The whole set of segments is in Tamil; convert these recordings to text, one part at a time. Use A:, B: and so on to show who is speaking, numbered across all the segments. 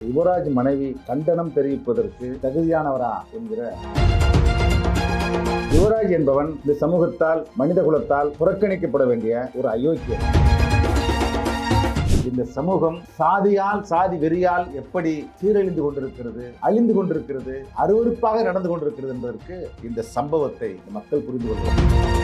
A: யுவராஜ் மனைவி கண்டனம் தெரிவிப்பதற்கு தகுதியானவரா என்கிற யுவராஜ் என்பவன் இந்த சமூகத்தால் மனித குலத்தால் புறக்கணிக்கப்பட வேண்டிய ஒரு அயோக்கியன். இந்த சமூகம் சாதியால் சாதி வெறியால் எப்படி சீரழிந்து கொண்டிருக்கிறது அழிந்து கொண்டிருக்கிறது அருவருப்பாக நடந்து கொண்டிருக்கிறது என்பதற்கு இந்த சம்பவத்தை மக்கள் புரிந்து கொள்வார்கள்.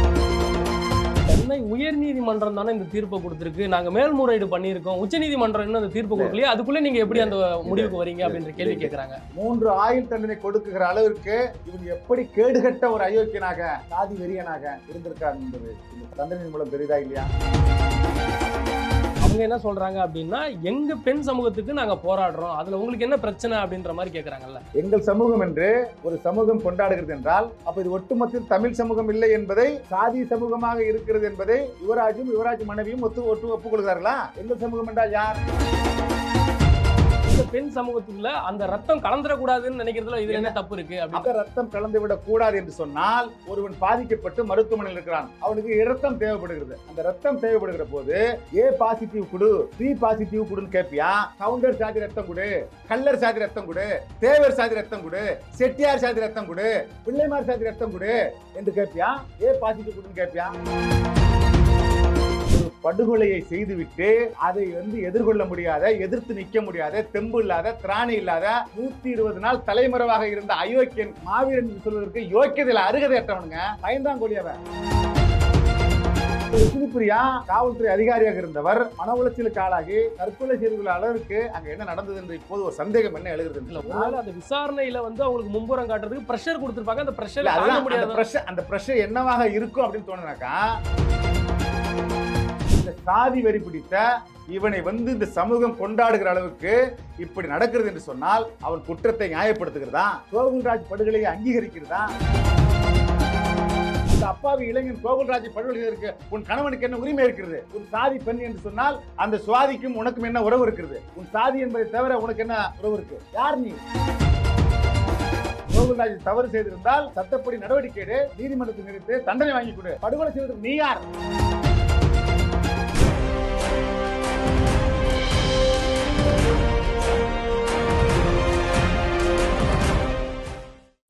B: சென்னை உயர்நீதிமன்றம் தானே இந்த தீர்ப்பை கொடுத்திருக்கு. நாங்க மேல்முறையீடு பண்ணியிருக்கோம். உச்சநீதிமன்றம் இன்னும் அந்த தீர்ப்பு கொடுக்கலையே? அதுக்குள்ள நீங்க எப்படி அந்த முடிவுக்கு வரீங்க அப்படின்ற கேள்வி கேக்குறாங்க.
A: மூன்று ஆயுள் தண்டனை கொடுக்குகிற அளவிற்கு இவன் எப்படி கேடுகட்ட ஒரு அயோக்கியனாக சாதி வெறியனாக இருந்திருக்கார் என்பது இந்த தண்டனை மூலம் தெரியுதா இல்லையா?
B: இவங்க என்ன சொல்றாங்க அப்படின்னா எங்க பெண் சமூகத்துக்கு நாங்க போராடுறோம். அதுல உங்களுக்கு என்ன பிரச்சனை அப்படின்ற மாதிரி கேக்குறாங்கல்ல.
A: எங்கள் சமூகம் என்று ஒரு சமூகம் கொண்டாடுகிறது என்றால் அப்ப இது ஒட்டுமொத்த தமிழ் சமூகம் இல்லை என்பதை சாதி சமூகமாக இருக்கிறது என்பதை யுவராஜும் யுவராஜ் மனைவியும் ஒத்து ஒட்டு ஒப்புக்கொள்கிறார்களா? எங்கள் சமூகம் என்றால் யார்?
B: பெண் சமூகத்துக்குள்ள அந்த ரத்தம் கலந்துடக்கூடாதுன்னு நினைக்கிறதுல இதுல என்ன தப்பு இருக்கு
A: அந்த ரத்தம் கலந்து விடக் கூடாது என்று சொன்னால் ஒருவன் பாதிக்கப்பட்டு மருத்துவமனையில் இருக்கிறான். அவனுக்கு இரத்தம் தேவைப்படுகிறது. அந்த ரத்தம் தேவைப்படுகிற போது ஏ பாசிட்டிவ் குடு பி பாசிட்டிவ் குடுன்னு கேட்பியா கவுண்டர் சாதி ரத்தம் கொடு கல்லர் சாதி ரத்தம் கொடு தேவர் சாதி ரத்தம் கொடு செட்டியார் சாதி ரத்தம் கொடு பிள்ளைமார் சாதி ரத்தம் கொடு என்று கேட்பியா ஏ பாசிட்டிவ் குடுன்னு கேட்பியா படுகொலையை செய்துவிட்டு அதை வந்து எதிர்கொள்ள முடியாத எதிர்த்து நிற்க முடியாத தெம்பு இல்லாத திராணி இல்லாத நூத்தி இருபது நாள் தலைமறைவாக இருந்த அயோக்கியன் மாவீரன் சொல்வதற்கு யோக்கியதில் அருகதையற்றவனுங்க பயந்தாங்கொழி அவன் பிரியா காவல்துறை அதிகாரியாக இருந்தவர் மன உளைச்சலுக்கு ஆளாகி தற்கொலை செய்து கொள்ள அளவிற்கு அங்க என்ன நடந்தது என்று இப்போது ஒரு சந்தேகம் என்ன எழுகிறது
B: இல்ல ஒருவேளை அந்த விசாரணையில வந்து அவங்களுக்கு மும்புறம் காட்டுறதுக்கு பிரஷர் கொடுத்திருப்பாங்க. அந்த பிரஷர்
A: அந்த பிரஷர் என்னவாக இருக்கும் அப்படின்னு தோணுனாக்கா சாதி வெறி பிடித்த இவனை வந்து இந்த சமூகம் கொண்டாடுகிற அளவுக்கு இப்படி நடக்கிறது என்று சொன்னால் அவன் குற்றத்தை நியாயப்படுத்துகிறதா? கோகுல்ராஜ் படுகொலையை அங்கீகரிக்கிறதா? இந்த அப்பாவி இளைஞன் கோகுல்ராஜ் படுகொலைக்கு உன் கணவனுக்கு என்ன உரிமை இருக்கிறது? உன் சாதி பெண் என்று சொன்னால் அந்த சுவாதிக்கும் உனக்கும் என்ன உறவு இருக்கிறது உன் சாதி என்பதை தவிர உனக்கு என்ன உறவு இருக்கு? யார் நீ? கோகுல்ராஜ் தவறு செய்திருந்தால் சட்டப்படி நடவடிக்கை எடு நீதிமன்றத்தில் நிறுத்து தண்டனை வாங்கி கொடு. படுகொலை செய்வதற்கு நீ யார்?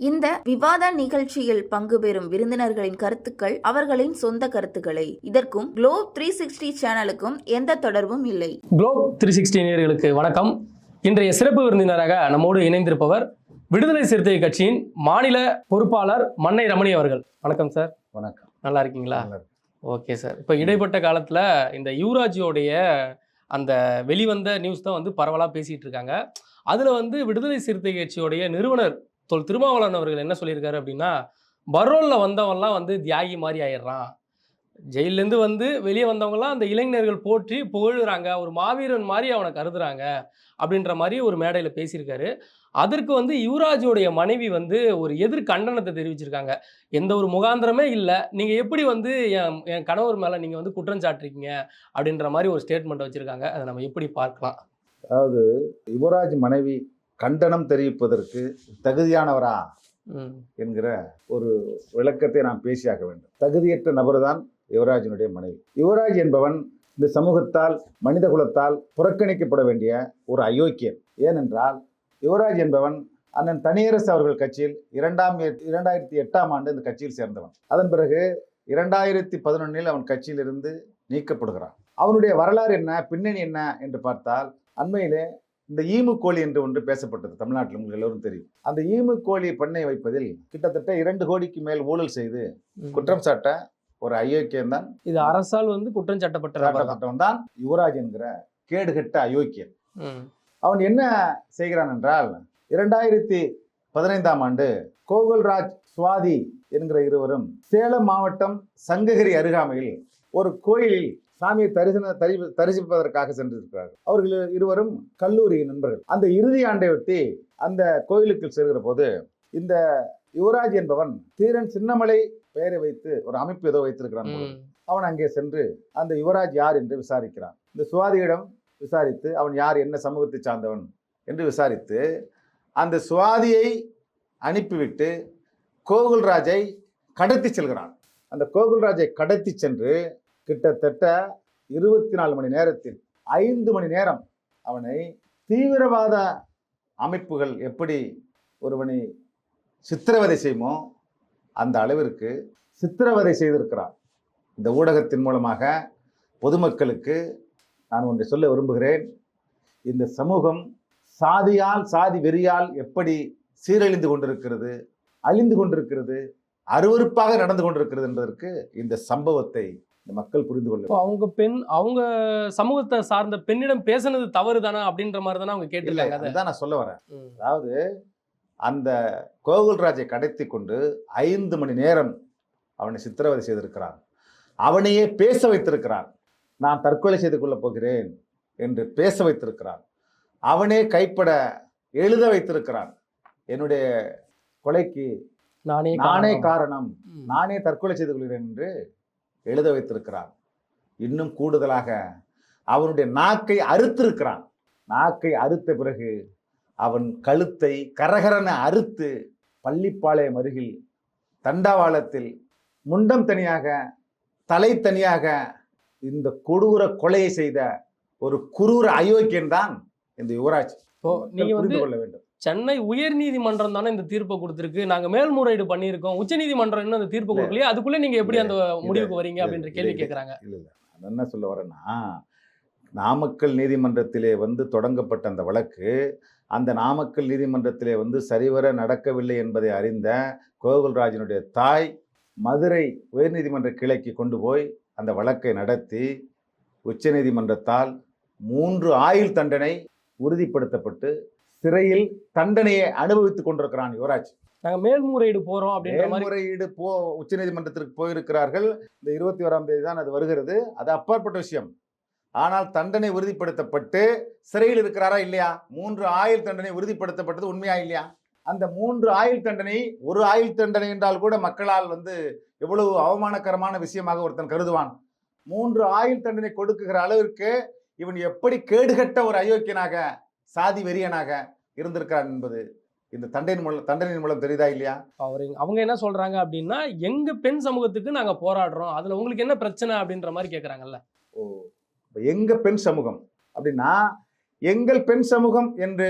C: இந்த விவாத நிகழ்ச்சியில் பங்கு பெறும் விருந்தினர்களின் கருத்துக்கள் அவர்களின் சொந்த கருத்துக்களை. இதற்கும் குளோப் த்ரீ சிக்ஸ்டி சேனலுக்கும் எந்த தொடர்பும் இல்லை.
B: குளோப் த்ரீ சிக்ஸ்டி நேயர்களுக்கு வணக்கம். இன்றைய சிறப்பு விருந்தினராக நம்மோடு இணைந்திருப்பவர் விடுதலை சிறுத்தை கட்சியின் மாநில பொறுப்பாளர் மன்னை ரமணி அவர்கள். வணக்கம் சார்
A: வணக்கம்.
B: நல்லா இருக்கீங்களா. ஓகே சார் இப்போ இடைப்பட்ட காலத்தில் இந்த யுவராஜியோடைய அந்த வெளிவந்த நியூஸ் தான் வந்து பரவலாக பேசிகிட்டு இருக்காங்க. அதில் வந்து விடுதலை சிறுத்தை கட்சியோடைய நிறுவனர் தொல் திருமாவளவன் அவர்கள் என்ன சொல்லியிருக்காரு அப்படின்னா பரோலில் வந்தவன்லாம் வந்து தியாகி மாதிரி ஆயிடுறான். ஜெயிலேருந்து வந்து வெளியே வந்தவங்கலாம் அந்த இளைஞர்கள் போற்றி புகழுறாங்க. ஒரு மாவீரன் மாதிரி அவனை கருதுறாங்க. அப்படின்ற மாதிரி ஒரு மேடையில் பேசியிருக்காரு. அதற்கு வந்து யுவராஜோடைய மனைவி வந்து ஒரு எதிர் கண்டனத்தை தெரிவிச்சிருக்காங்க. எந்த ஒரு முகாந்திரமே இல்லை. நீங்கள் எப்படி வந்து என் என் கணவர் மேலே நீங்கள் வந்து குற்றம் சாட்டிருக்கீங்க அப்படின்ற மாதிரி ஒரு ஸ்டேட்மெண்ட் வச்சுருக்காங்க. அதை நம்ம எப்படி பார்க்கலாம்?
A: அதாவது யுவராஜ் மனைவி கண்டனம் தெரிவிப்பதற்கு தகுதியானவரா என்கிற ஒரு விளக்கத்தை நாம் பேசியாக வேண்டும். தகுதியற்ற நபர்தான் யுவராஜினுடைய மனைவி. யுவராஜ் என்பவன் இந்த சமூகத்தால் மனித குலத்தால் புறக்கணிக்கப்பட வேண்டிய ஒரு அயோக்கியன். ஏனென்றால் யுவராஜ் என்பவன் அண்ணன் தனியரசு அவர்கள் கட்சியில் இரண்டாம் இரண்டாயிரத்தி எட்டாம் ஆண்டு இந்த கட்சியில் சேர்ந்தவன். அதன் பிறகு இரண்டாயிரத்தி பதினொன்னில் அவன் கட்சியிலிருந்து நீக்கப்படுகிறான். அவனுடைய வரலாறு என்ன பின்னணி என்ன என்று பார்த்தால் அண்மையிலே இந்த ஈமு கோழி என்று ஒன்று பேசப்பட்டது தமிழ்நாட்டில் உங்களுக்கு எல்லோரும் தெரியும் அந்த ஈமு கோழி பண்ணை வைப்பதில் கிட்டத்தட்ட இரண்டு கோடிக்கு மேல் ஊழல் செய்து. குற்றம் சாட்ட ஒரு அயோக்கியன் தான்
B: இது அரசால் வந்து குற்றம்.
A: சாட்டப்பட்டவன் தான் யுவராஜ் என்கிற கேடுகட்ட அயோக்கியன் அவன் என்ன செய்கிறான் என்றால் இரண்டாயிரத்தி பதினைந்தாம் ஆண்டு கோகுல்ராஜ் சுவாதி என்கிற இருவரும் சேலம் மாவட்டம் சங்ககிரி அருகாமையில் ஒரு கோயிலில் சாமியை தரிசன தரி தரிசிப்பதற்காக சென்றிருக்கிறார்கள். அவர்கள் இருவரும் கல்லூரி நண்பர்கள். அந்த இறுதி ஆண்டை ஒட்டி அந்த கோயிலுக்கு செல்கிற போது இந்த யுவராஜ் என்பவன் தீரன் சின்னமலை பெயரை வைத்து ஒரு அமைப்பு ஏதோ வைத்திருக்கிறான் அவன் அங்கே சென்று அந்த யுவராஜ் யார் என்று விசாரிக்கிறான். இந்த சுவாதியிடம் விசாரித்து அவன் யார் என்ன சமூகத்தை சார்ந்தவன் என்று விசாரித்து அந்த சுவாதியை அனுப்பிவிட்டு கோகுல்ராஜை கடத்தி செல்கிறான். அந்த கோகுல்ராஜை கடத்தி சென்று கிட்டத்தட்ட இருபத்தி நாலு மணி நேரத்தில் ஐந்து மணி நேரம் அவனை தீவிரவாத அமைப்புகள் எப்படி ஒருவனை சித்திரவதை செய்யுமோ அந்த அளவிற்கு சித்திரவதை செய்திருக்கிறான் இந்த ஊடகத்தின் மூலமாக பொதுமக்களுக்கு நான் ஒன்றை சொல்ல விரும்புகிறேன். இந்த சமூகம் சாதியால் சாதி வெறியால் எப்படி சீரழிந்து கொண்டிருக்கிறது அழிந்து கொண்டிருக்கிறது அருவருப்பாக நடந்து கொண்டிருக்கிறது என்பதற்கு இந்த சம்பவத்தை இந்த மக்கள் புரிந்து கொள்ள
B: அவங்க பெண் அவங்க சமூகத்தை சார்ந்த பெண்ணிடம் பேசுனது தவறு தானே அப்படின்ற மாதிரி தானே அவங்க
A: இல்லை
B: கேட்டிருக்காங்க அதை?
A: அதுதான் நான் சொல்ல வரேன். அதாவது அந்த கோகுல்ராஜை கடத்தி கொண்டு ஐந்து மணி நேரம் அவனை சித்திரவதை செய்திருக்கிறான். அவனையே பேச வைத்திருக்கிறான். நான் தற்கொலை செய்து கொள்ளப் போகிறேன் என்று பேச வைத்திருக்கிறான். அவனே கைப்பட எழுத வைத்திருக்கிறான். என்னுடைய கொலைக்கு
B: நானே
A: நானே
B: காரணம்.
A: நானே தற்கொலை செய்து கொள்கிறேன் என்று எழுத வைத்திருக்கிறான். இன்னும் கூடுதலாக அவனுடைய நாக்கை அறுத்திருக்கிறான். நாக்கை அறுத்த பிறகு அவன் கழுத்தை கரகரன அறுத்து பள்ளிப்பாளையம் அருகில் தண்டாவாளத்தில் முண்டம் தனியாக தலை தனியாக இந்த கொடூர கொலையை செய்த ஒரு குரூர அயோக்கியன் தான் இந்த யுவராஜ்.
B: இப்போ
A: மக்கள்
B: நீங்க வந்து
A: புரிந்து கொள்ள வேண்டும்.
B: சென்னை உயர் நீதிமன்றம் தானே இந்த தீர்ப்பை கொடுத்திருக்கு நாங்க மேல்முறையீடு பண்ணியிருக்கோம் உச்ச நீதிமன்றம் இன்னும் அந்த தீர்ப்பு. கொடுக்கலையே அதுக்குள்ள நீங்க எப்படி அந்த. முடிவுக்கு வரீங்க. அப்படின்ற. கேள்வி
A: இல்ல.
B: கேக்குறாங்க
A: இல்ல இல்ல என்ன சொல்ல வரேன்னா நாமக்கல் நீதிமன்றத்திலே வந்து தொடங்கப்பட்ட அந்த வழக்கு அந்த நாமக்கல் நீதிமன்றத்திலே வந்து சரிவர நடக்கவில்லை என்பதை அறிந்த கோகுல்ராஜனுடைய தாய் மதுரை உயர்நீதிமன்ற கிளைக்கு கொண்டு போய் அந்த வழக்கை நடத்தி உச்சநீதிமன்றத்தால் மூன்று ஆயுள் தண்டனை உறுதிப்படுத்தப்பட்டு சிறையில் தண்டனையை அனுபவித்துக் கொண்டிருக்கிறான் யுவராஜ்.
B: நாங்க மேல்முறையீடு போறோம் அப்படின்ற
A: மேல்முறையீடு போ உச்சநீதிமன்றத்திற்கு போயிருக்கிறார்கள். இந்த இருபத்தி ஓராம் தேதி தான் அது வருகிறது. அது அப்பாற்பட்ட விஷயம். ஆனால் தண்டனை உறுதிப்படுத்தப்பட்டு சிறையில் இருக்கிறாரா இல்லையா? மூன்று ஆயுள் தண்டனை உறுதிப்படுத்தப்பட்டது உண்மையா இல்லையா? அந்த மூன்று ஆயுள் தண்டனை ஒரு ஆயுள் தண்டனை என்றால் கூட மக்களால் வந்து எவ்வளவு அவமானகரமான விஷயமாக ஒருத்தன் கருதுவான். மூன்று ஆயுள் தண்டனை கொடுக்குகிற அளவிற்கு இவன் எப்படி கேடுகட்ட ஒரு அயோக்கியனாக சாதி வெறியனாக இருந்திருக்கிறான் என்பது இந்த தண்டனை மூலம் தண்டனையின் மூலம் தெரியுதா இல்லையா?
B: அவர் அவங்க என்ன சொல்றாங்க அப்படின்னா எங்க பெண் சமூகத்துக்கு நாங்க போராடுறோம். அதுல உங்களுக்கு என்ன பிரச்சனை அப்படின்ற மாதிரி கேக்குறாங்கல்ல.
A: ஓ எங்க பெண் சமூகம்? அப்படின்னா எங்கள் பெண் சமூகம் என்று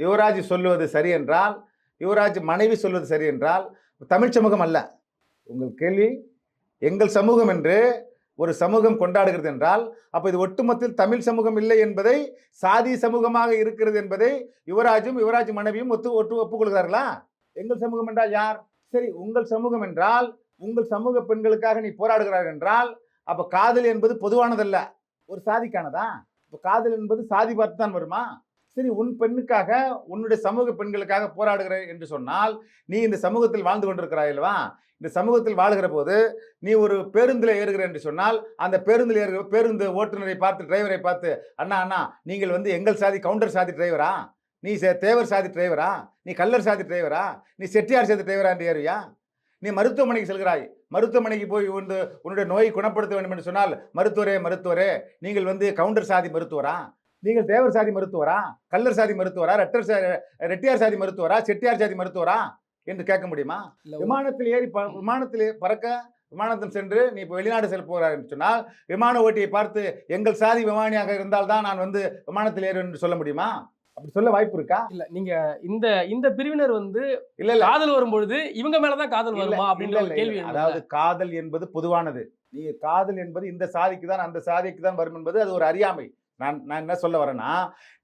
A: யுவராஜ் சொல்லுவது சரி என்றால் யுவராஜ் மனைவி சொல்வது சரி என்றால் தமிழ் சமூகம் அல்ல. உங்கள் கேள்வி எங்கள் சமூகம் என்று ஒரு சமூகம் கொண்டாடுகிறது என்றால் அப்போ இது ஒட்டுமொத்தத்தில் தமிழ் சமூகம் இல்லை என்பதை சாதி சமூகமாக இருக்கிறது என்பதை யுவராஜும் யுவராஜ் மனைவியும் ஒத்து ஒட்டு ஒப்புக்கொள்கிறார்களா? எங்கள் சமூகம் என்றால் யார்? சரி உங்கள் சமூகம் என்றால் உங்கள் சமூக பெண்களுக்காக நீ போராடுகிறார் என்றால் அப்போ காதல் என்பது பொதுவானதல்ல. ஒரு சாதிக்கானதா? இப்போ காதல் என்பது சாதி பார்த்து தான் வருமா? சரி உன் பெண்ணுக்காக உன்னுடைய சமூக பெண்களுக்காக போராடுகிற என்று சொன்னால் நீ இந்த சமூகத்தில் வாழ்ந்து கொண்டிருக்கிறாய் அல்லவா? இந்த சமூகத்தில் வாழ்கிற போது நீ ஒரு பேருந்தில் ஏறுகிற என்று சொன்னால் அந்த பேருந்தில் ஏறுகிற பேருந்து ஓட்டுநரை பார்த்து டிரைவரை பார்த்து அண்ணா அண்ணா நீங்கள் வந்து எங்கள் சாதி கவுண்டர் சாதி டிரைவரா? நீ சே- தேவர் சாதி டிரைவரா? நீ கல்லர் சாதி டிரைவரா? நீ செட்டியார் சாதி டிரைவரா என்று ஏறுவியா? நீ மருத்துவமனைக்கு செல்கிறாய். மருத்துவமனைக்கு போய் வந்து உன்னுடைய நோயை குணப்படுத்த வேண்டும் என்று சொன்னால் மருத்துவரே மருத்துவரே நீங்கள் வந்து கவுண்டர் சாதி மருத்துவரா? நீங்கள் தேவர் சாதி மருத்துவரா? கல்லர் சாதி மருத்துவரா? ரெட்டர் ரெட்டியார் சாதி மருத்துவரா? செட்டியார் சாதி மருத்துவரா? என்று கேட்க முடியுமா? விமானத்தில் ஏறி விமானத்தில் பறக்க விமானத்தில் சென்று நீ இப்போ வெளிநாடு செல்ல போகிறார் என்று சொன்னால் விமான ஓட்டியை பார்த்து எங்கள் சாதி விமானியாக இருந்தால் தான் நான் வந்து விமானத்தில் ஏறுவேன் என்று சொல்ல முடியுமா? அப்படி சொல்ல வாய்ப்பு இருக்கா?
B: இல்ல நீங்க இந்த இந்த பிரிவினர் வந்து
A: இல்ல இல்ல.
B: காதல் வரும்பொழுது இவங்க மேலதான் காதல் வருமா அப்படின்ற ஒரு கேள்வி?
A: அதாவது காதல் என்பது பொதுவானது. நீ காதல் என்பது இந்த சாதிக்கு தான் அந்த சாதிக்கு தான் வரும் என்பது அது ஒரு அறியாமை. நான் நான் என்ன சொல்ல வரேன்னா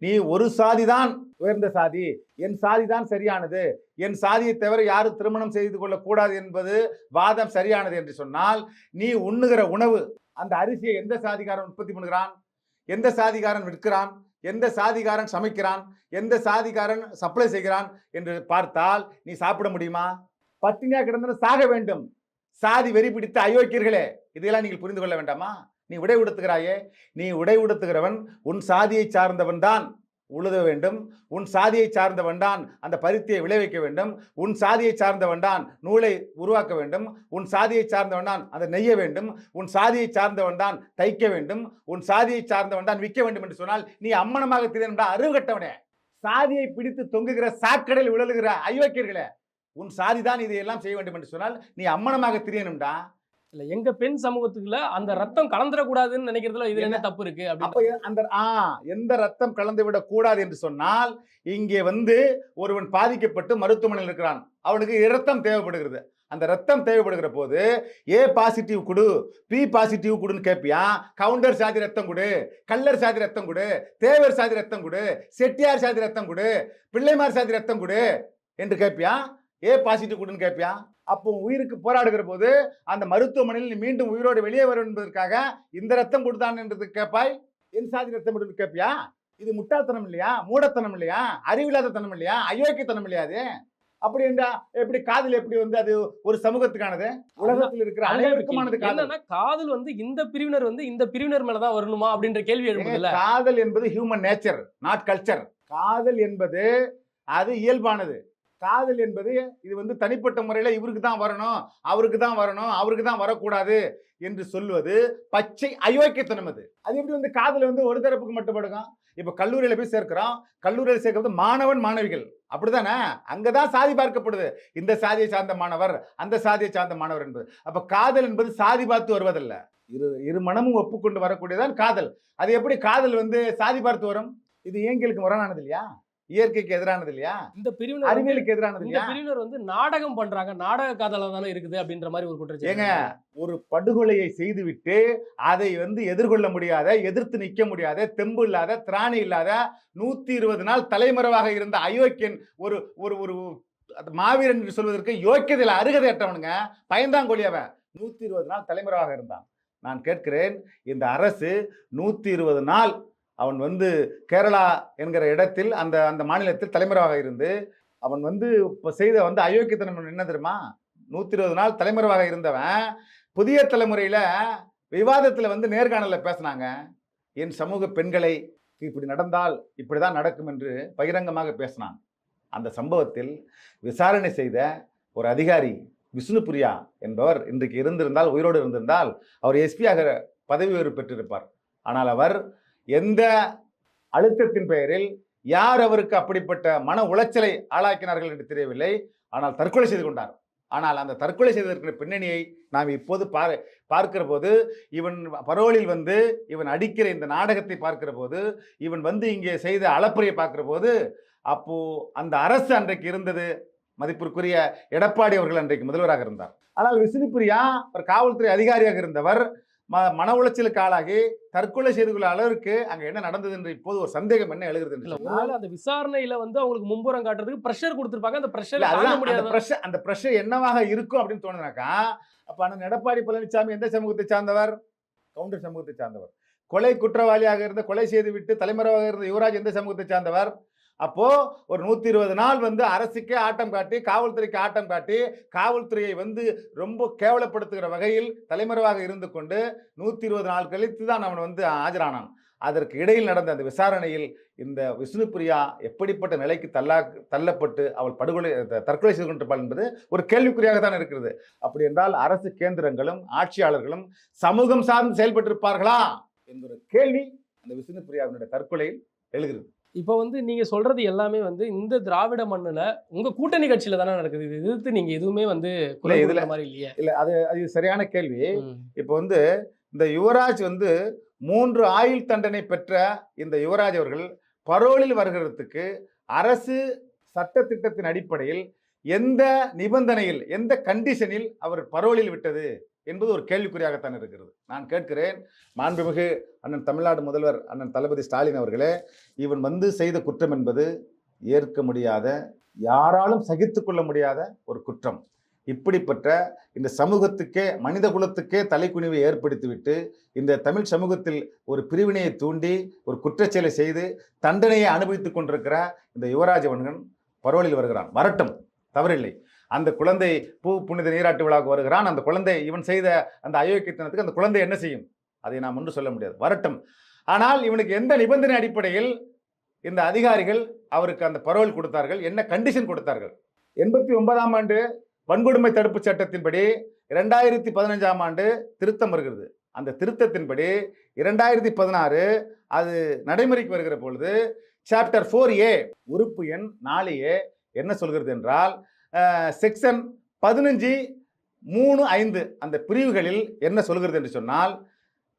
A: நீ ஒரு சாதி தான் உயர்ந்த சாதி என் சாதி தான் சரியானது என் சாதியை தவிர யாரும் திருமணம் செய்து கொள்ளக்கூடாது என்பது வாதம் சரியானது என்று சொன்னால் நீ உண்ணுகிற உணவு அந்த அரிசியை எந்த சாதிகாரன் உற்பத்தி பண்ணுகிறான்? எந்த சாதிகாரன் விற்கிறான்? எந்த சாதிகாரன் சமைக்கிறான்? எந்த சாதிகாரன் சப்ளை செய்கிறான்? என்று பார்த்தால் நீ சாப்பிட முடியுமா? பட்டினியா கிடந்தன சாக வேண்டும். சாதி வெறி பிடித்த அயோக்கியர்களே இதையெல்லாம் நீங்கள் புரிந்து கொள்ள வேண்டாமா? நீ உடை உடுத்துகிறாயே நீ உடை உடுத்துகிறவன் உன் சாதியை சார்ந்தவன் தான். உழுத வேண்டும். உன் சாதியை சார்ந்தவன் தான். அந்த பருத்தியை விளைவிக்க வேண்டும். உன் சாதியை சார்ந்தவன் தான். நூலை உருவாக்க வேண்டும். உன் சாதியை சார்ந்தவன் தான். அதை நெய்ய வேண்டும். உன் சாதியை சார்ந்தவன் தான். தைக்க வேண்டும். உன் சாதியை சார்ந்தவன் தான். விற்க வேண்டும் என்று சொன்னால் நீ அம்மனமாக திரியண்டா அறிவு கட்டவனே. சாதியை பிடித்து தொங்குகிற சாக்கடையில் விழலுகிற ஐயோக்கியர்களே உன் சாதி தான் இதையெல்லாம் செய்ய வேண்டும் என்று சொன்னால் நீ அம்மனமாக திரியணும்டா
B: இல்ல எங்க பெண் சமூகத்துக்குள்ள அந்த ரத்தம் கலந்துடக்கூடாதுன்னு நினைக்கிறதுல இதுல என்ன தப்பு இருக்கு
A: அப்ப அந்த ஆ எந்த ரத்தம் கலந்து விடக் கூடாது என்று சொன்னால் இங்கே வந்து ஒருவன் பாதிக்கப்பட்டு மருத்துவமனையில் இருக்கிறான். அவனுக்கு இரத்தம் தேவைப்படுகிறது. அந்த ரத்தம் தேவைப்படுகிற போது ஏ பாசிட்டிவ் கொடு பி பாசிட்டிவ் கொடுன்னு கேட்பியா கவுண்டர் சாதி ரத்தம் கொடு கல்லர் சாதி ரத்தம் கொடு தேவர் சாதி ரத்தம் கொடு செட்டியார் சாதி ரத்தம் கொடு பிள்ளைமார் சாதி ரத்தம் கொடு என்று கேட்பியா ஏ பாசிட்டிவ் கொடுன்னு கேட்பியா அப்போ உயிருக்கு போராடுகிற போது அந்த மருத்துவமனையில் நீ மீண்டும் உயிரோடு வெளியே வரும் என்பதற்காக இந்த ரத்தம் கொடுத்தான் என்றது கேட்பாய் என் சாதி ரத்தம் கொடுன்னு கேட்பியா இது முட்டாள்தனம் இல்லையா? மூடத்தனம் இல்லையா? அறிவில்லாதத்தனம் இல்லையா? அயோக்கியத்தனம் இல்லையா அது? அப்படி என்றா எப்படி காதல் எப்படி வந்து அது ஒரு சமூகத்துக்கானது? உலகத்தில் இருக்கிற அனைவருக்குமானது காதல்.
B: வந்து இந்த பிரிவினர் வந்து இந்த பிரிவினர் மேலதான் வரணுமா அப்படின்ற கேள்வி எழுப்புது இல்ல?
A: ஏங்க, காதல் என்பது ஹியூமன் நேச்சர் நாட் கல்ச்சர் காதல் என்பது அது இயல்பானது. காதல் என்பது இது வந்து தனிப்பட்ட முறையில் இவருக்கு தான் வரணும் அவருக்கு தான் வரணும் அவருக்கு தான் வரக்கூடாது என்று சொல்வது பச்சை அயோக்கியத்தனம் அது. அது எப்படி வந்து காதல் வந்து ஒரு தரப்புக்கு மட்டுப்படுங்க இப்போ கல்லூரியில் போய் சேர்க்கிறோம் கல்லூரியில் சேர்க்கிறது மாணவன் மாணவிகள். அப்படிதானே அங்கே தான் சாதி பார்க்கப்படுது. இந்த சாதியை சார்ந்த மாணவர் அந்த சாதியை சார்ந்த மாணவர் என்பது. அப்போ காதல் என்பது சாதி பார்த்து வருவதல்ல. இரு இரு மனமும் ஒப்புக்கொண்டு வரக்கூடியதான் காதல். அது எப்படி காதல் வந்து சாதி பார்த்து வரும்? இது இயங்கியலுக்கு முரணானது இல்லையா? இயற்கைக்கு எதிரானது இல்லையா?
B: இந்த பிரிவினர்
A: அறிவியலுக்கு எதிரானது இல்லையா?
B: பிரிவினர் வந்து நாடகம் பண்றாங்க. நாடக காதலா தானே இருக்குது அப்படின்ற மாதிரி ஒரு குற்றச்சாட்டு
A: ஏங்க ஒரு படுகொலையை செய்துவிட்டு அதை வந்து எதிர்கொள்ள முடியாத எதிர்த்து நிற்க முடியாத தெம்பு இல்லாத திராணி இல்லாத நூத்தி இருபது நாள் தலைமறைவாக இருந்த அயோக்கியன் ஒரு ஒரு ஒரு மாவீரன் என்று சொல்வதற்கு யோக்கியதையில் அருகதை அற்றவனுங்க பயந்தாங்கொழி அவன் நூத்தி இருபது நாள் தலைமறைவாக இருந்தான். நான் கேட்கிறேன் இந்த அரசு நூத்தி இருபது நாள் அவன் வந்து கேரளா என்கிற இடத்தில் அந்த அந்த மாநிலத்தில் தலைமறைவாக இருந்து அவன் வந்து இப்போ செய்த வந்து அயோக்கியத்தனம் என்ன தெரியுமா? நூற்றி இருபது நாள் தலைமறைவாக இருந்தவன் புதிய தலைமுறையில் விவாதத்தில் வந்து நேர்காணலில் பேசினாங்க. என் சமூக பெண்களை இப்படி நடந்தால் இப்படி தான் நடக்கும் என்று பகிரங்கமாக பேசினான். அந்த சம்பவத்தில் விசாரணை செய்த ஒரு அதிகாரி விஷ்ணுபிரியா என்பவர் இன்றைக்கு இருந்திருந்தால் உயிரோடு இருந்திருந்தால் அவர் எஸ்பியாக பதவி உயர்வு பெற்றிருப்பார். ஆனால் அவர் எந்த அழுத்தத்தின் பெயரில் யார் அவருக்கு அப்படிப்பட்ட மன உளைச்சலை ஆளாக்கினார்கள் என்று தெரியவில்லை. ஆனால் தற்கொலை செய்து கொண்டார். ஆனால் அந்த தற்கொலை செய்ததற்கு பின்னணியை நாம் இப்போது பார் பார்க்கிற போது இவன் பரோலில் வந்து இவன் அடிக்கிற இந்த நாடகத்தை பார்க்கிற போது இவன் வந்து இங்கே செய்த அளப்பறையை பார்க்கிற போது அப்போ அந்த அரசு அன்றைக்கு இருந்தது. மதிப்பிற்குரிய எடப்பாடி அவர்கள் அன்றைக்கு முதல்வராக இருந்தார். ஆனால் விஷ்ணுபிரியா ஒரு காவல்துறை அதிகாரியாக இருந்தவர் ம மன உளைச்சலுக்கு ஆளாகி தற்கொலை செய்து கொள்ள அளவிற்கு அங்க என்ன நடந்தது என்று இப்போது ஒரு சந்தேகம் என்ன எழுகிறது என்று
B: அந்த விசாரணையில வந்து அவங்களுக்கு மும்புறம் காட்டுறதுக்கு பிரஷர் கொடுத்திருப்பாங்க. அந்த பிரஷர்
A: அந்த பிரஷர் அந்த பிரஷர் என்னவாக இருக்கும் அப்படின்னு தோணுனாக்கா அப்ப அண்ணன் எடப்பாடி பழனிசாமி எந்த சமூகத்தை சார்ந்தவர்? கவுண்டர் சமூகத்தை சார்ந்தவர். கொலை குற்றவாளியாக இருந்த கொலை செய்து விட்டு தலைமறைவாக இருந்த யுவராஜ் எந்த சமூகத்தை சார்ந்தவர்? அப்போது ஒரு நூற்றி இருபது நாள் வந்து அரசுக்கே ஆட்டம் காட்டி காவல்துறைக்கு ஆட்டம் காட்டி காவல்துறையை வந்து ரொம்ப கேவலப்படுத்துகிற வகையில் தலைமறைவாக இருந்து கொண்டு நூற்றி இருபது நாள் கழித்து தான் அவன் வந்து ஆஜரானான். அதற்கு இடையில் நடந்த அந்த விசாரணையில் இந்த விஷ்ணுபிரியா எப்படிப்பட்ட நிலைக்கு தள்ளா தள்ளப்பட்டு அவள் படுகொலை தற்கொலை செய்து கொண்டிருப்பாள் என்பது ஒரு கேள்விக்குறியாக தான் இருக்கிறது. அப்படி என்றால் அரசு கேந்திரங்களும் ஆட்சியாளர்களும் சமூகம் சார்ந்து செயல்பட்டிருப்பார்களா? என்கிற கேள்வி அந்த விஷ்ணுபிரியாவினுடைய தற்கொலையில் எழுகிறது.
B: இப்போ வந்து நீங்க சொல்றது எல்லாமே வந்து இந்த திராவிட மண்ணுல உங்க கூட்டணி கட்சியில தானே நடக்குது. இது எதிர்த்து நீங்க எதுவுமே வந்து குரல்
A: இதுல-
B: மாதிரி இல்லையே.
A: இல்ல அது அது சரியான கேள்வி. இப்போ வந்து இந்த யுவராஜ் வந்து மூன்று ஆயுள் தண்டனை பெற்ற இந்த யுவராஜ் அவர்கள் பரோலில் வருகிறதுக்கு அரசு சட்ட திட்டத்தின் அடிப்படையில் எந்த நிபந்தனையில் எந்த கண்டிஷனில் அவர் பரோலில் விட்டது? என்பது ஒரு கேள்விக்குறியாகத்தான் இருக்கிறது. நான் கேட்கிறேன் மாண்புமிகு அண்ணன் தமிழ்நாடு முதல்வர் அண்ணன் தளபதி ஸ்டாலின் அவர்களே இவன் வந்து செய்த குற்றம் என்பது ஏற்க முடியாத யாராலும் சகித்து கொள்ள முடியாத ஒரு குற்றம். இப்படிப்பட்ட இந்த சமூகத்துக்கே மனித குலத்துக்கே தலைக்குனிவை ஏற்படுத்திவிட்டு இந்த தமிழ் சமூகத்தில் ஒரு பிரிவினையை தூண்டி ஒரு குற்றச்செயலை செய்து தண்டனையை அனுபவித்துக் கொண்டிருக்கிற இந்த யுவராஜ் அவன்கள் பரோலில் வருகிறான். வரட்டும் தவறில்லை. அந்த குழந்தை பூ புனித நீராட்டு விழாவுக்கு வருகிறான். அந்த குழந்தை இவன் செய்த அந்த அயோக்கியத்தனத்துக்கு அந்த குழந்தை என்ன செய்யும்? அதை நாம் ஒன்று சொல்ல முடியாது. வரட்டும். ஆனால் இவனுக்கு எந்த நிபந்தனை அடிப்படையில் இந்த அதிகாரிகள் அவருக்கு அந்த பரோல் கொடுத்தார்கள்? என்ன கண்டிஷன் கொடுத்தார்கள்? எண்பத்தி ஒன்பதாம் ஆண்டு வன்கொடுமை தடுப்பு சட்டத்தின்படி இரண்டாயிரத்தி பதினஞ்சாம் ஆண்டு திருத்தம் வருகிறது. அந்த திருத்தத்தின்படி இரண்டாயிரத்தி பதினாறு அது நடைமுறைக்கு வருகிற பொழுது சாப்டர் ஃபோர் ஏ உறுப்பு எண் நாலு ஏ என்ன சொல்கிறது என்றால் செக்ஷன் பதினஞ்சு மூணு ஐந்து அந்த பிரிவுகளில் என்ன சொல்கிறது என்று சொன்னால்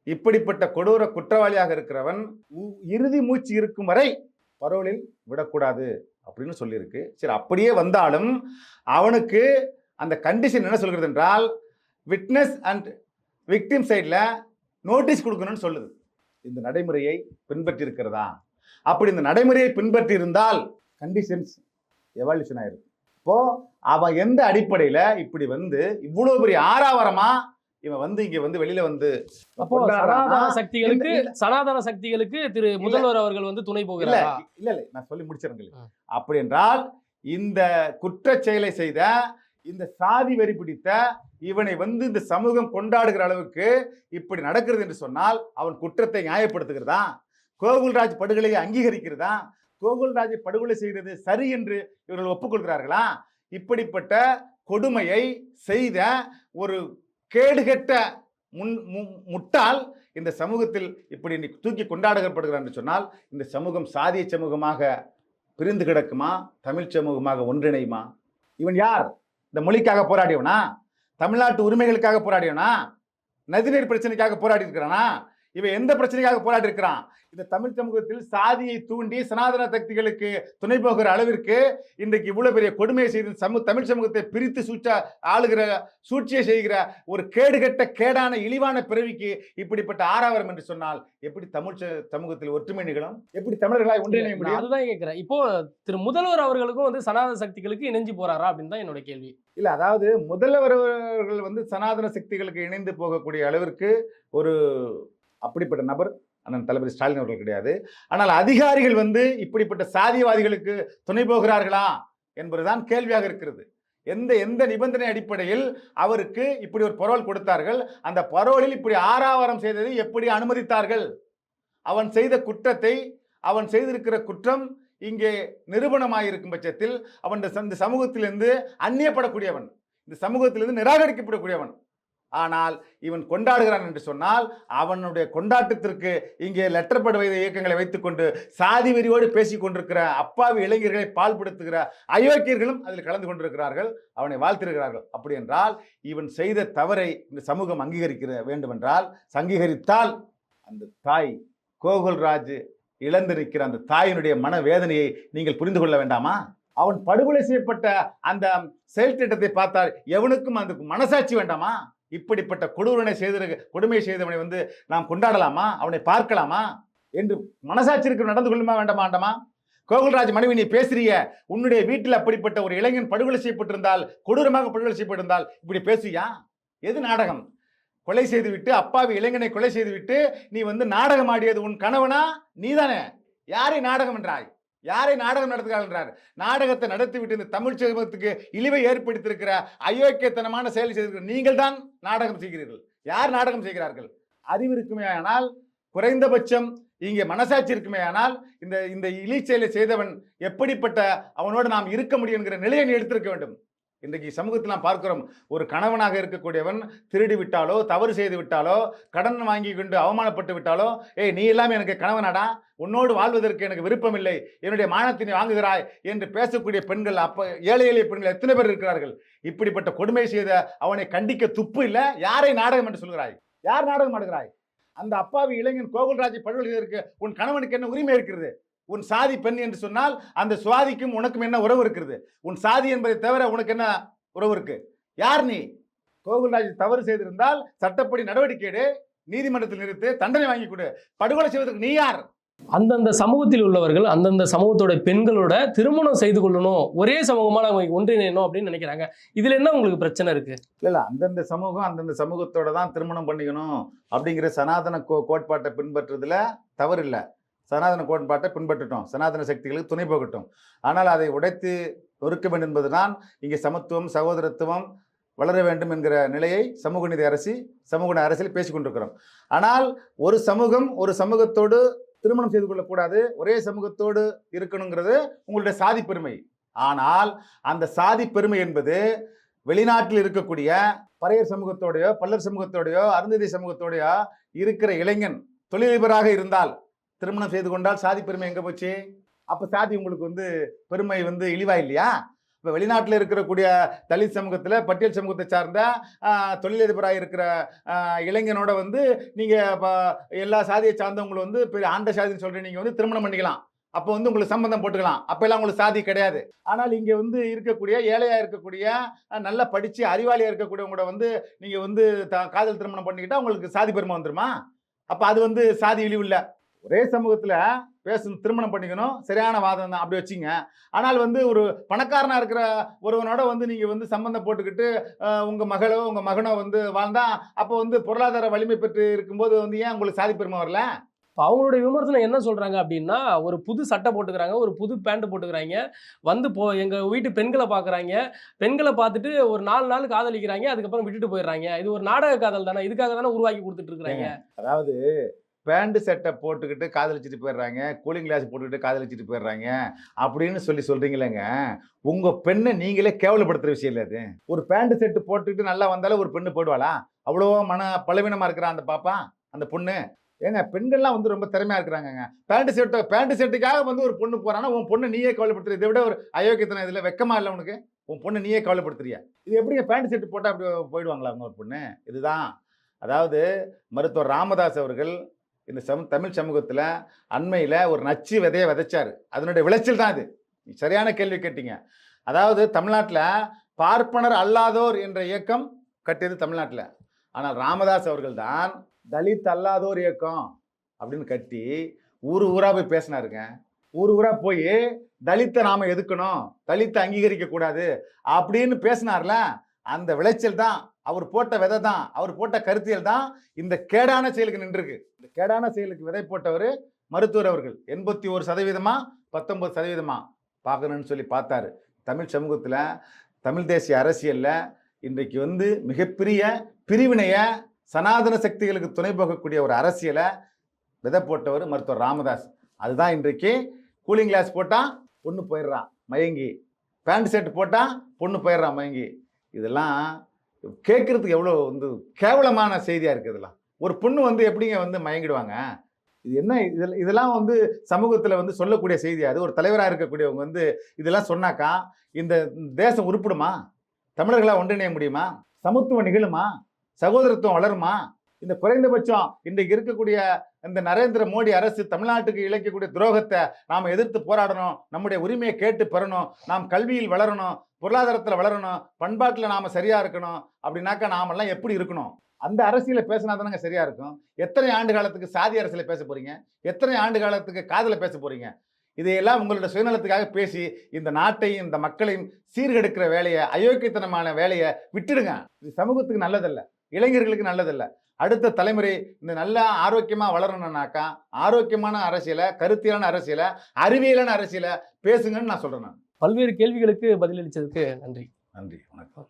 A: இப்படிப்பட்ட கொடூர குற்றவாளியாக இருக்கிறவன் உ- இறுதி மூச்சு இருக்கும் வரை பரோலில் விடக்கூடாது அப்படின்னு சொல்லியிருக்கு. சரி அப்படியே வந்தாலும் அவனுக்கு அந்த கண்டிஷன் என்ன சொல்கிறது என்றால் விட்னஸ் அண்ட் விக்டிம் சைடில் நோட்டீஸ் கொடுக்கணும்னு சொல்லுது. இந்த நடைமுறையை பின்பற்றி இருக்கிறதா அப்படி இந்த நடைமுறையை பின்பற்றி இருந்தால் கண்டிஷன்ஸ் எவால்யூஷன் ஆயிருக்கு. இப்போ அவன் எந்த அடிப்படையில் இப்படி வந்து இவ்வளவு பெரிய ஆறாவரமா இவன் வந்து இங்க வந்து வெளியில வந்து
B: சனாதன சக்திகளுக்கு சனாதன சக்திகளுக்கு திரு முதல்வர் அவர்கள் வந்து துணை போகிறாரா?
A: இல்ல இல்ல நான் சொல்லி முடிச்சிருங்க. அப்படி என்றால் இந்த குற்றச் செயலை செய்த இந்த சாதி வெறி பிடித்த இவனை வந்து இந்த சமூகம் கொண்டாடுகிற அளவுக்கு இப்படி நடக்கிறது என்று சொன்னால் அவன் குற்றத்தை நியாயப்படுத்துகிறதா? கோகுல்ராஜ் படுகொலையை அங்கீகரிக்கிறதா? கோகுல்ராஜை படுகொலை செய்தது சரி என்று இவர்கள் ஒப்புக்கொள்கிறார்களா? இப்படிப்பட்ட கொடுமையை செய்த ஒரு கேடுகெட்ட முன் மு- முட்டாள் இந்த சமூகத்தில் இப்படி இன்னைக்கு தூக்கி கொண்டாடப்படுகிறார் என்று சொன்னால் இந்த சமூகம் சாதிய சமூகமாக பிரிந்து கிடக்குமா? தமிழ் சமூகமாக ஒன்றிணையுமா? இவன் யார்? இந்த மொழிக்காக போராடியவனா? தமிழ்நாட்டு உரிமைகளுக்காக போராடியவனா? நதிநீர் பிரச்சனைக்காக போராடி இருக்கிறானா? இவன் எந்த பிரச்சனைக்காக போராடி இருக்கிறான் இந்த தமிழ் சமூகத்தில் சாதியை தூண்டி சனாதன சக்திகளுக்கு துணை போகிற அளவிற்கு இன்றைக்கு இவ்வளவு பெரிய கொடுமையை செய்து சமூக தமிழ் சமூகத்தை பிரித்து சூச்ச ஆளுகிற சூழ்ச்சியை செய்கிற ஒரு கேடுகெட்ட கேடான இழிவான பிறவிக்கு இப்படிப்பட்ட ஆறாவரம் என்று சொன்னால் எப்படி தமிழ் சமூகத்தில் ஒற்றுமை நிகழும்? எப்படி தமிழர்களாய் ஒன்றிணைய முடியும்?
B: அதுதான் கேட்கிறேன். இப்போ திரு முதல்வர் அவர்களுக்கும் வந்து சனாதன சக்திகளுக்கு இணைஞ்சு போறாரா அப்படின்னு தான் என்னோட கேள்வி.
A: இல்ல அதாவது முதல்வர் அவர்கள் வந்து சனாதன சக்திகளுக்கு இணைந்து போகக்கூடிய அளவிற்கு ஒரு அப்படிப்பட்ட நபர் அண்ணன் தளபதி ஸ்டாலின் அவர்கள் கிடையாது. ஆனால் அதிகாரிகள் வந்து இப்படிப்பட்ட சாதியவாதிகளுக்கு துணை போகிறார்களா என்பதுதான் கேள்வியாக இருக்கிறது. எந்த எந்த நிபந்தனை அடிப்படையில் அவருக்கு இப்படி ஒரு பரோல் கொடுத்தார்கள்? அந்த பரோலில் இப்படி ஆறாவரம் செய்ததை எப்படி அனுமதித்தார்கள்? அவன் செய்த குற்றத்தை அவன் செய்திருக்கிற குற்றம் இங்கே நிரூபணமாயிருக்கும் பட்சத்தில் அவன் இந்த சமூகத்திலிருந்து அந்நியப்படக்கூடியவன். இந்த சமூகத்திலிருந்து நிராகரிக்கப்படக்கூடியவன். ஆனால் இவன் கொண்டாடுகிறான் என்று சொன்னால் அவனுடைய கொண்டாட்டத்திற்கு இங்கே லெட்டர் பட வைத்த இயக்கங்களை வைத்துக்கொண்டு சாதி வெறியோடு பேசிக் கொண்டிருக்கிற அப்பாவி இளைஞர்களை பால்படுத்துகிற அயோக்கியர்களும் அதில் கலந்து கொண்டிருக்கிறார்கள் அவனை வாழ்த்திருக்கிறார்கள். அப்படி என்றால் இவன் செய்த தவறை இந்த சமூகம் அங்கீகரிக்கிற வேண்டுமென்றால் அங்கீகரித்தால் அந்த தாய் கோகுல்ராஜ் இழந்திருக்கிற அந்த தாயினுடைய மனவேதனையை நீங்கள் புரிந்து கொள்ள வேண்டாமா? அவன் படுகொலை செய்யப்பட்ட அந்த செயல் திட்டத்தை பார்த்தால் எவனுக்கும் அந்த மனசாட்சி வேண்டாமா? இப்படிப்பட்ட கொடூரனை செய்திருக்க கொடுமை செய்தவனை வந்து நாம் கொண்டாடலாமா? அவனை பார்க்கலாமா? என்று மனசாட்சி இருக்கிற நடந்து கொள்ளுமா வேண்டாமா வேண்டாமா? கோகுல்ராஜ் மனைவி நீ பேசுறிய. உன்னுடைய வீட்டில் அப்படிப்பட்ட ஒரு இளைஞன் படுகொலை செய்யப்பட்டிருந்தால் கொடூரமாக படுகொலை செய்யப்பட்டிருந்தால் இப்படி பேசுவியா எது நாடகம்? கொலை செய்துவிட்டு அப்பாவி இளைஞனை கொலை செய்துவிட்டு நீ வந்து நாடகம் ஆடியது உன் கணவனா? நீதானே. யாரை நாடகம் என்றாய்? யாரை நாடகம் நடத்துகிறார் நாடகத்தை நடத்திவிட்டு இந்த தமிழ் சமூகத்துக்கு இழிவை ஏற்படுத்தியிருக்கிற அயோக்கியத்தனமான செயல் செய்திருக்கிற நீங்கள் தான் நாடகம் செய்கிறீர்கள். யார் நாடகம் செய்கிறார்கள்? அறிவு இருக்குமே ஆனால் குறைந்தபட்சம் இங்கே மனசாட்சி இருக்குமே ஆனால் இந்த இந்த இழி செயலை செய்தவன் எப்படிப்பட்ட அவனோடு நாம் இருக்க முடியும் என்கிற நிலையை நீ எடுத்திருக்க வேண்டும். இன்றைக்கு சமூகத்தில் நாம் பார்க்கிறோம் ஒரு கணவனாக இருக்கக்கூடியவன் திருடி விட்டாலோ தவறு செய்து விட்டாலோ கடன் வாங்கி கொண்டு அவமானப்பட்டு விட்டாலோ ஏய் நீ எல்லாமே எனக்கு கணவனாடா? உன்னோடு வாழ்வதற்கு எனக்கு விருப்பமில்லை. என்னுடைய மானத்தினை வாங்குகிறாய் என்று பேசக்கூடிய பெண்கள் அப்போ ஏழை எளிய பெண்கள் எத்தனை பேர் இருக்கிறார்கள்? இப்படிப்பட்ட கொடுமை செய்த அவனை கண்டிக்க துப்பு இல்லை? யாரை நாடகம் என்று சொல்கிறாய்? யார் நாடகம் ஆடுகிறாய்? அந்த அப்பாவி இளைஞன் கோகுல்ராஜ் பல்கலைக்கழகத்திற்கு உன் கணவனுக்கு என்ன உரிமை இருக்கிறது? உன் சாதி பெண் என்று சொன்னால் அந்த சுவாதிக்கும் உனக்கும் என்ன உறவு இருக்கிறது உன் சாதி என்பதை தவிர உனக்கு என்ன உறவு இருக்கு? யார் நீ? கோகுல்ராஜ் தவறு செய்திருந்தால் சட்டப்படி நடவடிக்கை எடு நீதிமன்றத்தில் நிறுத்து தண்டனை வாங்கி கொடு. படுகொலை செய்வதற்கு நீ யார்?
B: அந்தந்த சமூகத்தில் உள்ளவர்கள் அந்தந்த சமூகத்தோட பெண்களோட திருமணம் செய்து கொள்ளணும். ஒரே சமூகமா அவங்க ஒன்றிணையணும் அப்படின்னு நினைக்கிறாங்க. இதுல என்ன உங்களுக்கு பிரச்சனை இருக்கு?
A: இல்ல இல்ல. அந்தந்த சமூகம் அந்தந்த சமூகத்தோட தான் திருமணம் பண்ணிக்கணும் அப்படிங்கிற சனாதன கோ கோட்பாட்டை பின்பற்றுறதுல தவறு இல்லை. சனாதன கோட்பாட்டை பின்பற்றட்டும். சனாதன சக்திகளுக்கு துணை போகட்டும். ஆனால் அதை உடைத்து நொறுக்க வேண்டும் என்பதுதான் இங்கே சமத்துவம் சகோதரத்துவம் வளர வேண்டும் என்கிற நிலையை சமூக நீதி அரசி சமூக அரசியல் பேசிக்கொண்டிருக்கிறோம் ஆனால் ஒரு சமூகம் ஒரு சமூகத்தோடு திருமணம் செய்து கொள்ளக்கூடாது. ஒரே சமூகத்தோடு இருக்கணுங்கிறது உங்களுடைய சாதி பெருமை. ஆனால் அந்த சாதி பெருமை என்பது வெளிநாட்டில் இருக்கக்கூடிய பறையர் சமூகத்தோடையோ பல்லர் சமூகத்தோடையோ அருந்ததி சமூகத்தோடையோ இருக்கிற இளைஞன் தொழிலதிபராக இருந்தால் திருமணம் செய்து கொண்டால் சாதி பெருமை எங்கே போச்சு? அப்போ சாதி உங்களுக்கு வந்து பெருமை வந்து இழிவா இல்லையா? இப்போ வெளிநாட்டில் இருக்கக்கூடிய தலித் சமூகத்தில் பட்டியல் சமூகத்தை சார்ந்த தொழிலதிபராக இருக்கிற இளைஞனோட வந்து நீங்கள் இப்போ எல்லா சாதியை சார்ந்தவங்களை வந்து பெரிய ஆண்ட சாதின்னு சொல்கிற நீங்கள் வந்து திருமணம் பண்ணிக்கலாம். அப்போ வந்து உங்களுக்கு சம்பந்தம் போட்டுக்கலாம். அப்போல்லாம் உங்களுக்கு சாதி கிடையாது. ஆனால் இங்கே வந்து இருக்கக்கூடிய ஏழையாக இருக்கக்கூடிய நல்லா படித்து அறிவாளியாக இருக்கக்கூடியவங்களோட வந்து நீங்கள் வந்து த காதல் திருமணம் பண்ணிக்கிட்டால் உங்களுக்கு சாதி பெருமை வந்துருமா? அப்போ அது வந்து சாதி இழிவு இல்லை. ஒரே சமூகத்தில் பேசணும் திருமணம் பண்ணிக்கணும் சரியான வாதம் தான் அப்படி வச்சிங்க ஆனால் வந்து ஒரு பணக்காரனாக இருக்கிற ஒருவனோட வந்து நீங்கள் வந்து சம்பந்தம் போட்டுக்கிட்டு உங்கள் மகளோ உங்கள் மகனோ வந்து வாழ்ந்தா அப்போ வந்து பொருளாதார வலிமை பெற்று இருக்கும்போது வந்து ஏன் உங்களுக்கு சாதி பெருமை வரல?
B: இப்போ அவங்களுடைய விமர்சனம் என்ன சொல்றாங்க அப்படின்னா ஒரு புது சட்டை போட்டுக்கிறாங்க ஒரு புது பேண்ட் போட்டுக்கிறாங்க வந்து போ எங்க வீட்டு பெண்களை பார்க்குறாங்க பெண்களை பார்த்துட்டு ஒரு நாலு நாள் காதலிக்கிறாங்க அதுக்கப்புறம் விட்டுட்டு போயிடுறாங்க. இது ஒரு நாடக காதல் தானே இதுக்காக தானே உருவாக்கி கொடுத்துட்டு இருக்காங்க
A: அதாவது பேண்ட் சட்டை போட்டுக்கிட்டு காதலிச்சிட்டு போயிடுறாங்க கூலிங் கிளாஸ் போட்டுக்கிட்டு காதலிச்சிட்டு போயிடுறாங்க அப்படின்னு சொல்லி சொல்கிறீங்களேங்க உங்கள் பெண்ணை நீங்களே கேவலப்படுத்துகிற விஷயம் இல்லை அது. ஒரு பேண்ட் செட்டு போட்டுக்கிட்டு நல்லா வந்தாலும் ஒரு பெண்ணு போடுவாளா? அவ்வளோ மன பலவீனமாக இருக்கிறா அந்த பாப்பா அந்த பொண்ணு? ஏங்க பெண்கள்லாம் வந்து ரொம்ப திறமையாக இருக்கிறாங்க பேண்ட் செட்டை பேண்ட் செட்டுக்காக வந்து ஒரு பொண்ணு போறான்னா உன் பொண்ணு நீயே கவலைப்படுத்துற. இதை விட ஒரு அயோக்கியத்தனம் இதில் வெக்கமாக இல்லை உனக்கு? உன் பொண்ணு நீயே கவலைப்படுத்துறியா? இது எப்படிங்க பேண்ட் செட்டு போட்டால் அப்படி போயிடுவாங்களா அவங்க ஒரு பொண்ணு? இதுதான். அதாவது மருத்துவர் ராமதாஸ் அவர்கள் இந்த சம தமிழ் சமூகத்தில் அண்மையில் ஒரு நச்சு விதையை விதைச்சார். அதனுடைய விளைச்சல் தான் இது. நீ சரியான கேள்வி கேட்டீங்க. அதாவது தமிழ்நாட்டில் பார்ப்பனர் அல்லாதோர் என்ற இயக்கம் கட்டியது தமிழ்நாட்டில். ஆனால் ராமதாஸ் அவர்கள் தான் தலித் அல்லாதோர் இயக்கம் அப்படின்னு கட்டி ஊர் ஊராக போய் பேசினாருங்க. ஊர் ஊராக போய் தலித்தை நாம் எதுக்கணும்? தலித்தை அங்கீகரிக்க கூடாது அப்படின்னு பேசினார்ல. அந்த விளைச்சல் தான் அவர் போட்ட விதை தான் அவர் போட்ட கருத்தியல் தான் இந்த கேடான செயலுக்கு நின்றுருக்கு. இந்த கேடான செயலுக்கு விதை போட்டவர் மருத்துவர் அவர்கள். எண்பத்தி ஒரு சதவீதமா பத்தொன்பது சதவீதமா பார்க்கணும்னு சொல்லி பார்த்தாரு. தமிழ் சமூகத்தில் தமிழ் தேசிய அரசியலில் இன்றைக்கு வந்து மிகப்பெரிய பிரிவினையை சனாதன சக்திகளுக்கு துணை போகக்கூடிய ஒரு அரசியலை விதை போட்டவர் மருத்துவர் ராமதாஸ். அதுதான் இன்றைக்கு கூலிங் கிளாஸ் போட்டால் பொண்ணு போயிடுறான் மயங்கி. பேண்ட் ஷர்ட் போட்டால் பொண்ணு போயிடுறான் மயங்கி. இதெல்லாம் கேட்குறதுக்கு எவ்வளோ வந்து கேவலமான செய்தியாக இருக்குது இதெல்லாம். ஒரு பொண்ணு வந்து எப்படிங்க வந்து மயங்கிடுவாங்க? இது என்ன இதில் இதெல்லாம் வந்து சமூகத்தில் வந்து சொல்லக்கூடிய செய்தியாக அது. ஒரு தலைவராக இருக்கக்கூடியவங்க வந்து இதெல்லாம் சொன்னாக்கா இந்த தேசம் உருப்பிடுமா? தமிழர்களாக ஒன்றிணைய முடியுமா? சமத்துவம் நிகழுமா? சகோதரத்துவம் வளருமா? இந்த குறைந்தபட்சம் இன்றைக்கு இருக்கக்கூடிய இந்த நரேந்திர மோடி அரசு தமிழ்நாட்டுக்கு இழைக்கக்கூடிய துரோகத்தை நாம் எதிர்த்து போராடணும். நம்முடைய உரிமையை கேட்டு பெறணும். நாம் கல்வியில் வளரணும். பொருளாதாரத்தில் வளரணும். பண்பாட்டில் நாம் சரியாக இருக்கணும். அப்படின்னாக்கா நாமெல்லாம் எப்படி இருக்கணும்? அந்த அரசியலை பேசினா தானங்க சரியா இருக்கும். எத்தனை ஆண்டு காலத்துக்கு சாதி அரசியலை பேச போறீங்க? எத்தனை ஆண்டு காலத்துக்கு காதில் பேச போறீங்க? இதையெல்லாம் உங்களோட சுயநலத்துக்காக பேசி இந்த நாட்டையும் இந்த மக்களையும் சீர்கெடுக்கிற வேலையை அயோக்கியத்தனமான வேலையை விட்டுடுங்க. இது சமூகத்துக்கு நல்லதல்ல. இளைஞர்களுக்கு நல்லதல்ல. அடுத்த தலைமுறை இந்த நல்ல ஆரோக்கியமாக வளரணும்னாக்கா ஆரோக்கியமான அரசியலை கருத்தியலான அரசியலை அறிவியலான அரசியலை பேசுங்கன்னு நான் சொல்றேன் நான்.
B: பல்வேறு கேள்விகளுக்கு பதிலளிச்சதுக்கு நன்றி.
A: நன்றி வணக்கம்.